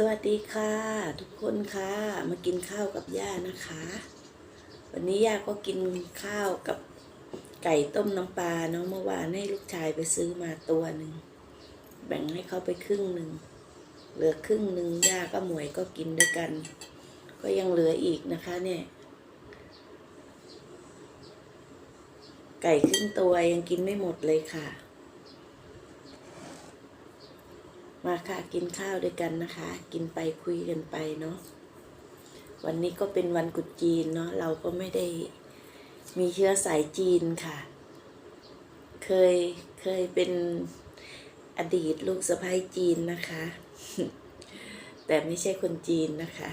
สวัสดีค่ะ ทุกคนค่ะมากินข้าวกับย่านะคะ วันนี้ย่าก็กินข้าวกับไก่ต้มน้ำปลาเนาะเมื่อวานให้ลูกชายไปซื้อมาตัวหนึ่งแบ่งให้เขาไปครึ่งหนึ่งเหลือครึ่งหนึ่งย่าก็หมวยก็กินด้วยกัน ก็ยังเหลืออีกนะคะเนี่ยไก่ครึ่งตัวยังกินไม่หมดเลยค่ะ มาค่ะกินข้าวด้วยกันนะคะ กินไปคุยกันไปเนาะวันนี้ก็เป็นวันกุดจีนเนาะเราก็ไม่ได้มีเชื้อสายจีนค่ะ เคยเคยเป็นอดีตลูกสะใภ้จีนนะคะ แต่ไม่ใช่คนจีนนะคะ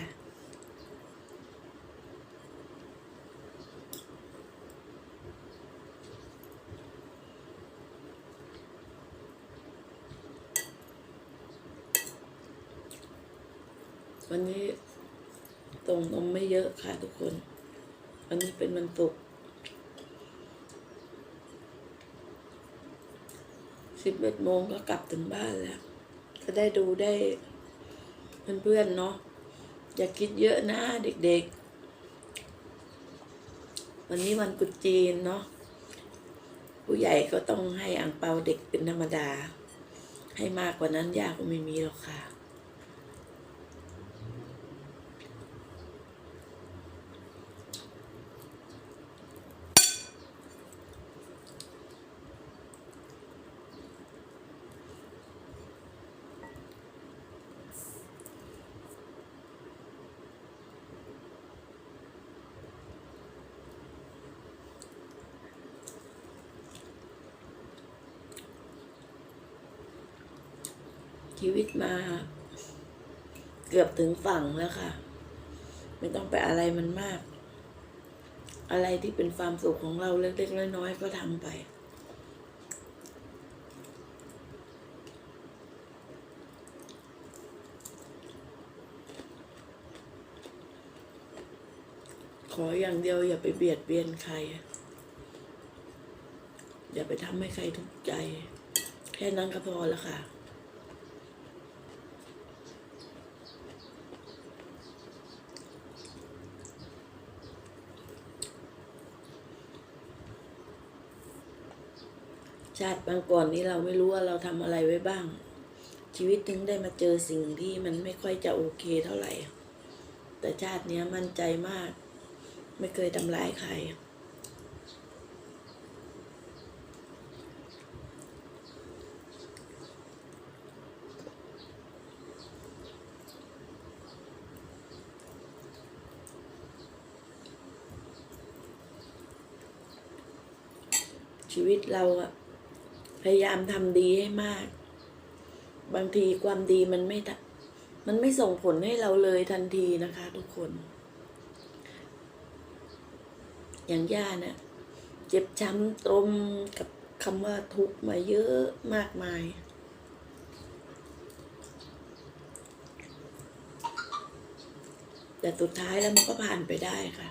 วันนี้ตรงนมไม่เยอะค่ะทุกคน วันนี้เป็นวันศุกร์สิบเอ็ดโมงก็กลับถึงบ้านแล้วก็ได้ดูได้เพื่อนๆเนาะอย่าคิดเยอะนะเด็กๆ วันนี้วันกุจีนเนาะผู้ใหญ่ก็ต้องให้อ่างเปาเด็กเป็นธรรมดา ให้มากกว่านั้นยากก็ไม่มีหรอกค่ะ ชีวิตมา เกือบถึงฝั่งแล้วค่ะ ไม่ต้องไปอะไรมันมาก อะไรที่เป็นความสุขของเราเล็กๆน้อยๆก็ทำไปขออย่างเดียวอย่าไปเบียดเบียนใคร อย่าไปทำให้ใครทุกข์ใจ แค่นั้นก็พอแล้วค่ะ ชาติบางก่อนนี้เราไม่รู้ว่าเราทำอะไรไว้บ้าง ชีวิตถึงได้มาเจอสิ่งที่มันไม่ค่อยจะโอเคเท่าไหร่ แต่ชาติเนี้ยมั่นใจมาก ไม่เคยทำร้ายใคร ชีวิตเราอะ พยายามทำดีให้มาก บางทีความดีมันไม่มันไม่ส่งผลให้เราเลยทันทีนะคะ ทุกคน อย่างย่าเนี่ยเจ็บช้ำตรมกับคำว่าทุกข์มาเยอะมากมายแต่สุดท้ายแล้วมันก็ผ่านไปได้ค่ะ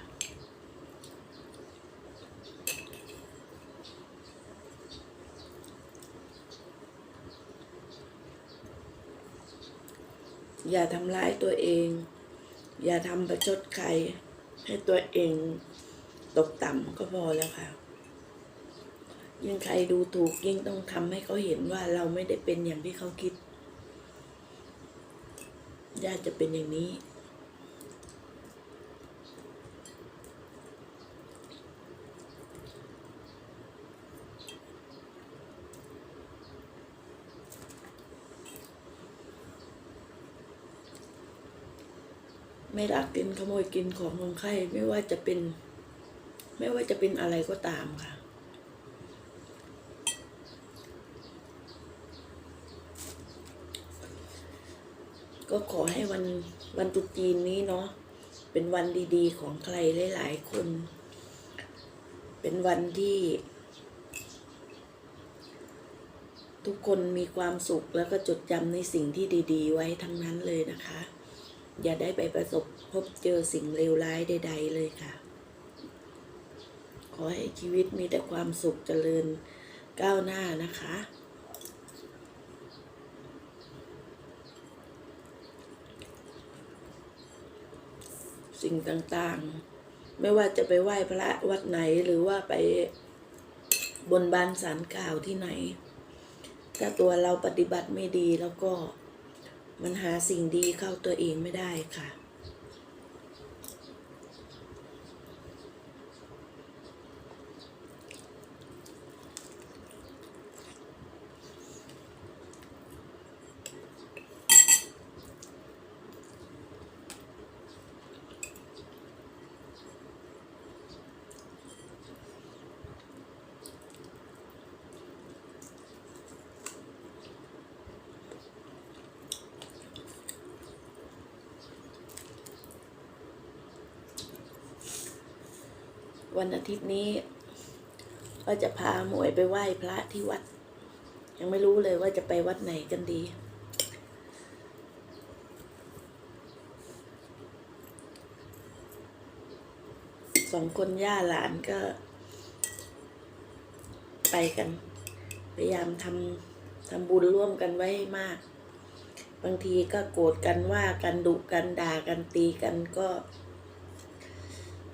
อย่าทำร้ายตัวเอง อย่าทำประชดใคร ให้ตัวเองตกต่ำก็พอแล้วค่ะ ยิ่งใครดูถูกยิ่งต้องทำให้เขาเห็นว่าเราไม่ได้เป็นอย่างที่เขาคิด ญาติจะเป็นอย่างนี้ ไม่รักกินขโมยกินของของใครไม่ว่าจะเป็น ไม่ว่าจะเป็นอะไรก็ตามค่ะ ก็ขอให้วันวันตรุษจีนนี้เนาะเป็นวันดีๆ ของใครหลายๆคน เป็นวันที่ ทุกคนมีความสุขแล้วก็จดจำในสิ่งที่ดี ๆ ไว้ทั้งนั้นเลยนะคะ อย่าได้ไปประสบพบเจอสิ่งเลวร้ายใด ๆ เลยค่ะ ขอให้ชีวิตมีแต่ความสุขเจริญก้าวหน้านะคะ สิ่งต่างๆ ไม่ว่าจะไปไหว้พระวัดไหนหรือว่าไปบนบานสารกล่าวที่ไหน ถ้าตัวเราปฏิบัติไม่ดีแล้วก็ มันหาสิ่งดีเข้าตัวเองไม่ได้ค่ะ วันอาทิตย์นี้ ก็จะพาหมวยไปไหว้พระที่วัด ยังไม่รู้เลยว่าจะไปวัดไหนกันดี สองคนย่าหลานก็ ไปกัน พยายามทำทำบุญร่วมกันไว้ให้มาก บางทีก็โกรธกันว่ากันดุกันด่ากันตีกันก็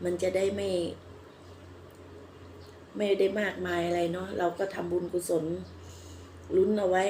มันจะได้ไม่ ไม่ได้มากมายอะไรเนาะเราก็ทำบุญกุศลลุ้นเอาไว้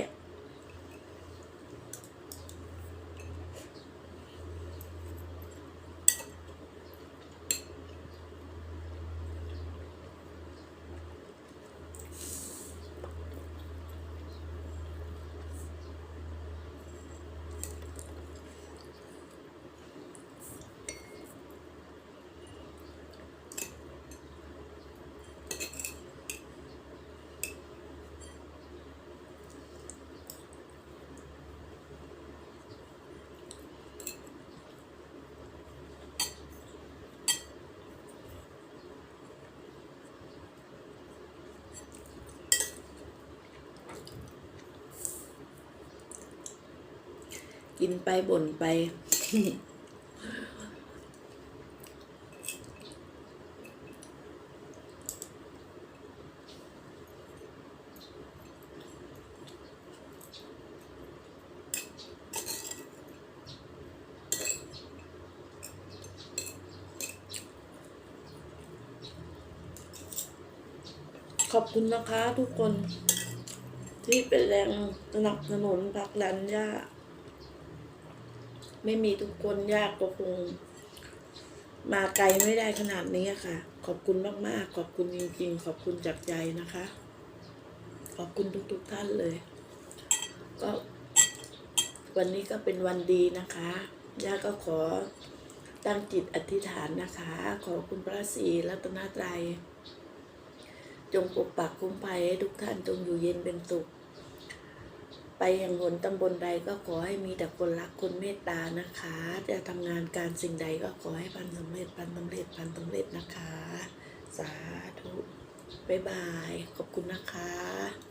กินไปบ่นไป ขอบคุณนะคะทุกคนที่เป็นแรงสนับสนุนผลักดันย่า ไม่มีทุกคนยากก็คง มาไกลไม่ได้ขนาดนี้ค่ะ ขอบคุณมากๆ ขอบคุณจริง ๆ ขอบคุณจากใจนะคะ ขอบคุณทุกๆท่านเลย ก็ วันนี้ก็เป็นวันดีนะคะย่าก็ขอตั้งจิตอธิษฐานนะคะ ขอคุณพระศรีรัตนตรัย จงปกปักคุ้มภัยให้ทุกท่านจงอยู่เย็นเป็นสุข ไปอย่างหนตำบลใดก็ขอให้มีแต่คนรักคนเมตตานะคะ จะทำงานการสิ่งใดก็ขอให้พันสำเร็จพันสำเร็จพันสำเร็จนะคะ สาธุบ๊ายบาย ขอบคุณนะคะ